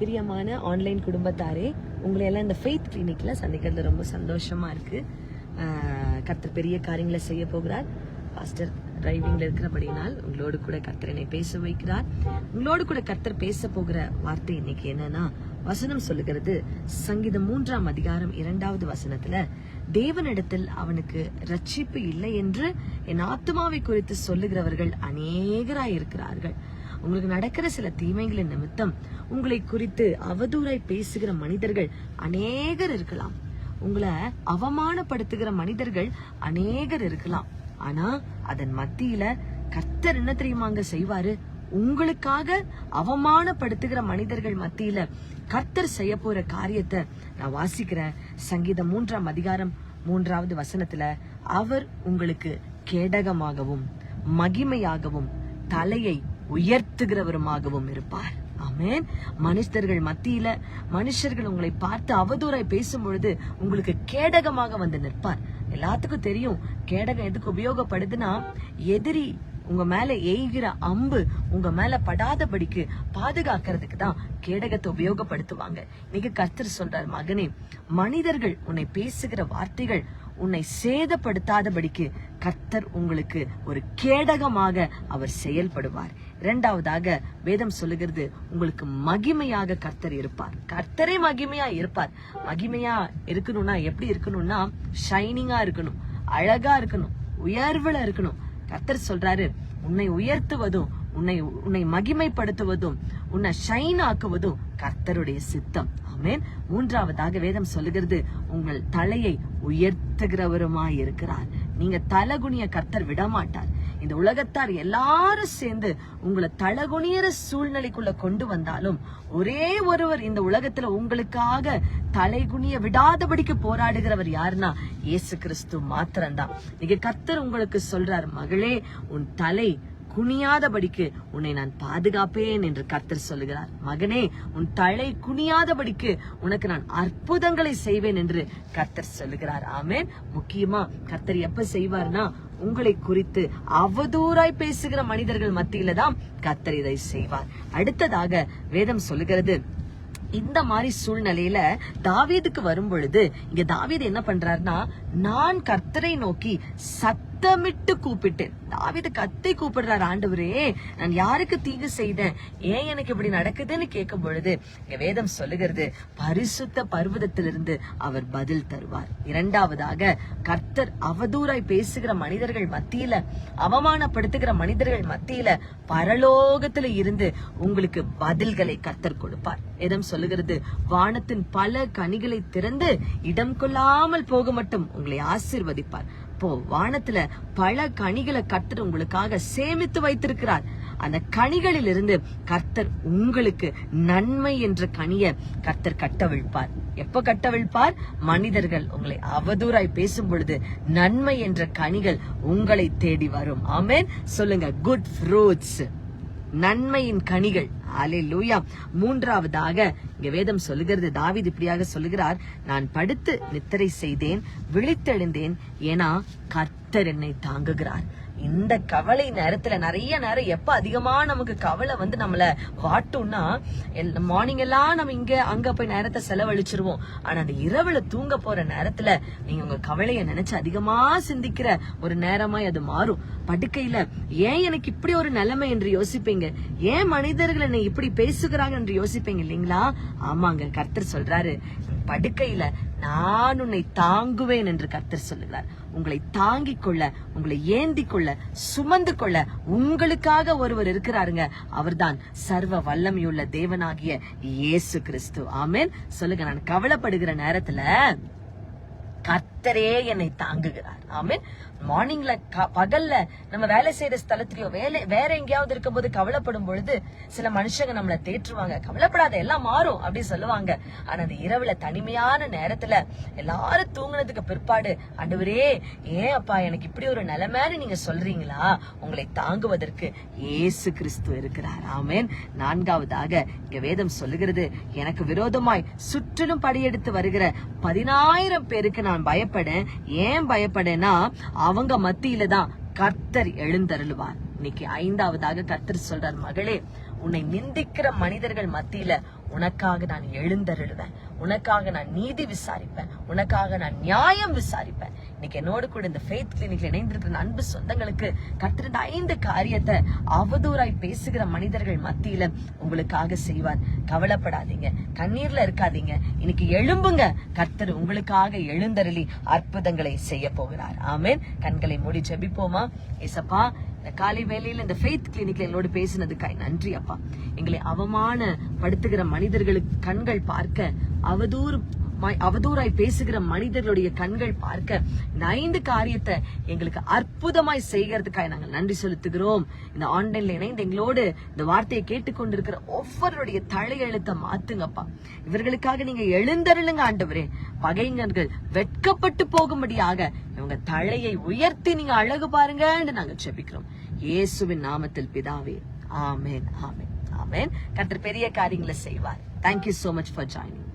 பிரியமான ஆன்லைன் குடும்பத்தாரே உங்களை எல்லாம் இந்த ஃபெய்த் கிளினிக்ல சந்திக்கிறது ரொம்ப சந்தோஷமா இருக்கு. கத்தர் கர்த்தர் பெரிய காரியங்களை செய்ய போகிறார். பாஸ்டர் டிரைவிங்ல இருக்கிறபடினால் உங்களோடு கூட கர்த்தர் என்னை பேச வைக்கிறார். உங்களோடு கூட கர்த்தர் பேச போகிற வார்த்தை இன்னைக்கு என்னன்னா வசனம் சொல்லுகிறது. சங்கீதம் மூன்றாம் அதிகாரம் இரண்டாவது வசனத்துல தேவனிடத்தில் அவனுக்கு ரட்சிப்பு இல்லை என்று என் ஆத்மாவை குறித்து சொல்லுகிறவர்கள் அநேகராய் இருக்கிறார்கள் உங்களுக்கு நடக்கிற சில தீமைகளின் நிமித்தம் உங்களை குறித்து அவதூறாய் பேசுகிற மனிதர்கள் அநேகர் இருக்கலாம். உங்களை அவமானப்படுத்துகிற மனிதர்கள் அநேகர் இருக்கலாம். ஆனா அதன் மத்தியில கர்த்தர் என்ன தெரியுமாங்க செய்வாரு? உங்களுக்காக அவமானப்படுத்துகிற மனிதர்கள் மத்தியில கர்த்தர் செய்ய போற காரியத்தை நான் வாசிக்கிறேன் சங்கீதம் மூன்றாம் அதிகாரம் மூன்றாவது வசனத்துல அவர் உங்களுக்கு கேடகமாகவும் மகிமையாகவும் தலையை உயர்த்துகிறவருமாகவும் இருப்பார். ஆமென். மனுஷர்கள் மத்தியில மனுஷர்கள் உங்களை பார்த்து அவதூறாய் பேசும் பொழுது உங்களுக்கு கேடகமாக வந்து நிற்பார். எல்லாத்துக்கும் தெரியும் கேடகம் எதுக்கு உபயோகப்படுதுன்னா எதிரி உங்க மேல எய்கிற அம்பு உங்க மேல படாதபடிக்கு பாதுகாக்கிறதுக்கு தான் கேடகத்தை உபயோகப்படுத்துவாங்க. இன்னைக்கு கர்த்தர் சொல்றார் மகனே மனிதர்கள் உன்னை பேசுகிற வார்த்தைகள் உன்னை சேதப்படுத்தாதபடிக்கு கர்த்தர் உங்களுக்கு ஒரு கேடகமாக அவர் செயல்படுவார். இரண்டாவதாக வேதம் சொல்லுகிறது உங்களுக்கு மகிமையாக கர்த்தர் இருப்பார். கர்த்தரே மகிமையா இருப்பார். மகிமையா இருக்கணும்னா எப்படி இருக்கணும்னா ஷைனிங்கா இருக்கணும் அழகா இருக்கணும் உயர்வுல இருக்கணும். கர்த்தர் சொல்றாரு உன்னை உயர்த்துவதும் உன்னை உன்னை மகிமைப்படுத்துவதும் உன்னை ஷைன் ஆக்குவதும் கர்த்தருடைய சித்தம். ஆமென். மூன்றாவதாக வேதம் சொல்லுகிறது உங்கள் தலையை உயர்த்துகிறவருமாய் இருக்கிறார் நீங்க தலகுனிய கர்த்தர் விடமாட்டார். இந்த உலகத்தார் எல்லாரும் சேர்ந்து உங்களை தலகுனியற சூழ்நிலைக்குள்ள கொண்டு வந்தாலும் ஒரே ஒருவர் இந்த உலகத்துல உங்களுக்காக தலைகுனிய விடாதபடிக்கு போராடுகிறவர் யாருன்னா இயேசு கிறிஸ்து மாத்திரம்தான். நீங்க கர்த்தர் உங்களுக்கு சொல்றார் மகளே உன் தலை குனியாதபடிக்கு உன்னை நான் பாதுகாப்பேன் என்று கர்த்தர் சொல்லுகிறார். மகனே உன் தலை குனியாதபடிக்கு உனக்கு நான் அற்புதங்களை செய்வேன் என்று கர்த்தர் சொல்லுகிறார். ஆமேன். முக்கியமா கர்த்தர் எப்ப செய்வார்னா உங்களை குறித்து அவதூறாய் பேசுகிற மனிதர்கள் மத்தியில தான் கத்தர் இதை செய்வார். அடுத்ததாக வேதம் சொல்லுகிறது இந்த மாதிரி சூழ்நிலையில தாவீதுக்கு வரும் பொழுது இங்க தாவீது என்ன பண்றாருன்னா நான் கர்த்தரை நோக்கி சத் சத்தமிட்டு கூப்பிட்டேன். தாவீது கத்தை கூப்பிடுறாரு ஆண்டவரே நான் யாருக்கு தீங்கு செய்தேன்? ஏன் எனக்கு இப்படி நடக்குதுன்னு கேட்கும் பொழுது இங்க வேதம் சொல்லுகிறது பரிசுத்த பர்வதத்திலிருந்து அவர் பதில் தருவார். இரண்டாவதாக கர்த்தர் அவதூறாய் பேசுகிற மனிதர்கள் மத்தியில அவமானப்படுத்துகிற மனிதர்கள் மத்தியில பரலோகத்துல இருந்து உங்களுக்கு பதில்களை கர்த்தர் கொடுப்பார். வேதம் சொல்லுகிறது வானத்தின் பல கனிகளை திறந்து இடம் கொள்ளாமல் போக மட்டும் உங்களை ஆசீர்வதிப்பார். இப்போ வானத்துல பல கனிகளை கர்த்தர் உங்களுக்காக சேமித்து வைத்திருக்கிறார். அந்த கனிகளில் இருந்து கர்த்தர் உங்களுக்கு நன்மை என்ற கனிய கர்த்தர் கட்டவிழ்ப்பார். எப்ப கட்டவிழ்ப்பார்? மனிதர்கள் உங்களை அவதூறாய் பேசும் பொழுது நன்மை என்ற கனிகள் உங்களை தேடி வரும். ஆமேன். சொல்லுங்க குட் ஃப்ரூட்ஸ் நன்மையின் கனிகள். அலையூயா மூன்றாவதாக இங்க வேதம் சொல்லுகிறது தாவித் இப்படியாக சொல்லுகிறார் நான் படுத்து நித்திரை செய்தேன் விழித்தெழுந்தேன் ஏன்னா கர்த்தர் என்னை தாங்குகிறார். இந்த கவலை நேரத்துல நிறைய நேரம் எப்ப அதிகமா நமக்கு கவலை வந்து நம்மள வாட்டும்னா மார்னிங் எல்லாம் நம்ம இங்க அங்க போய் நேரத்தை செலவழிச்சிருவோம். ஆனா அந்த இரவுல தூங்க போற நேரத்துல நீங்க உங்க கவலைய நினைச்சு அதிகமா சிந்திக்கிற ஒரு நேரமாய் அது மாறும். படுக்கையில ஏன் எனக்கு இப்படி ஒரு நிலைமை? என்று யோசிப்பீங்க. ஏன் மனிதர்கள் என்னை இப்படி பேசுகிறாங்க? என்று யோசிப்பீங்க இல்லைங்களா? ஆமாங்க கர்த்தர் சொல்றாரு. படுக்கையில நான் உன்னை தாங்குவேன் என்று கர்த்தர் சொல்லுகிறார். உங்களை தாங்கிக் கொள்ள உங்களை ஏந்தி கொள்ள சுமந்து கொள்ள உங்களுக்காக ஒருவர் இருக்கிறாருங்க. அவர்தான் சர்வ வல்லமையுள்ள தேவனாகிய இயேசு கிறிஸ்து. ஆமேன். சொல்லுங்க நான் கவலைப்படுகிற நேரத்துல கத்தரே என்னை தாங்குகிறார். ஆமீன். மார்னிங்ல பகல்ல நம்ம வேலை செய்யற ஸ்தலத்திலயோ வேலை வேற எங்கேயாவது இருக்கும்போது கவலைப்படும் பொழுது சில மனுஷங்க நம்மளை தேற்றுவாங்க. கவலைப்படாத எல்லாம் மாறும் அப்படி சொல்லுவாங்க. ஆனா அந்த இரவுல தனிமையான நேரத்துல எல்லாரும் தூங்கினதுக்கு பிற்பாடு அண்டுவரே ஏன் அப்பா எனக்கு இப்படி ஒரு நிலைமைன்னு நீங்க சொல்றீங்களா? உங்களை தாங்குவதற்கு ஏசு கிறிஸ்து இருக்கிறார். ஆமேன். நான்காவதாக இங்க வேதம் சொல்லுகிறது எனக்கு விரோதமாய் சுற்றிலும் படியெடுத்து வருகிற பதினாயிரம் பேருக்கு நான் பயப்பட ஏன் பயப்படனா அவங்க மத்தியில தான் கர்த்தர் எழுந்தருளுவார். இன்னைக்கு ஐந்தாவதாக கர்த்தர் சொல்றார் மகளே உன்னை நிந்திக்கிற மனிதர்கள் மத்தியில உனக்காக நான் எழுந்தருளுவேன். உனக்காக நான் நீதி விசாரிப்பேன். உனக்காக நான் நியாயம் விசாரிப்பேன். இன்னைக்கு என்னோடு கூட இந்த ஃபேத் கிளினிக்ல இணைந்திருக்கிற அன்பு சொந்தங்களுக்கு கர்த்தர் ஐந்து காரியத்தை அவதூறாய் பேசுகிற மனிதர்கள் மத்தியில உங்களுக்காக செய்வார். கவலைப்படாதீங்க. கண்ணீர்ல இருக்காதீங்க. இன்னைக்கு எழும்புங்க. கர்த்தர் உங்களுக்காக எழுந்தருளி அற்புதங்களை செய்ய போகிறார். ஆமேன். கண்களை மூடி ஜெபிப்போமா? ஏசப்பா இந்த காலை வேலையில இந்த ஃபெய்த் கிளினிக்ல என்னோடு பேசினதுக்காய் நன்றி அப்பா எங்களை அவமானப்படுத்துகிற மனிதர்களுக்கு கண்கள் பார்க்க அவதூறு அவதூறாய் பேசுகிற மனிதர்களுடைய கண்கள் பார்க்க இந்த ஐந்து காரியத்தை எங்களுக்கு அற்புதமாய் செய்கிறதுக்காக நாங்கள் நன்றி செலுத்துகிறோம். இந்த ஆன்லைன்ல இணைந்து எங்களோடு இந்த வார்த்தையை கேட்டுக்கொண்டிருக்கிற ஒவ்வொருடைய தலையெழுத்தை மாத்துங்கப்பா. இவர்களுக்காக நீங்க எழுந்தருளுங்க ஆண்டவரே. பகைஞர்கள் வெட்கப்பட்டு போகும்படியாக இவங்க தலையை உயர்த்தி நீங்க அழகு பாருங்கன்னு நாங்க செபிக்கிறோம் இயேசுவின் நாமத்தில் பிதாவே ஆமேன் ஆமேன் ஆமேன். கர்த்தர் பெரிய காரியங்களை செய்வார். Thank you so much for joining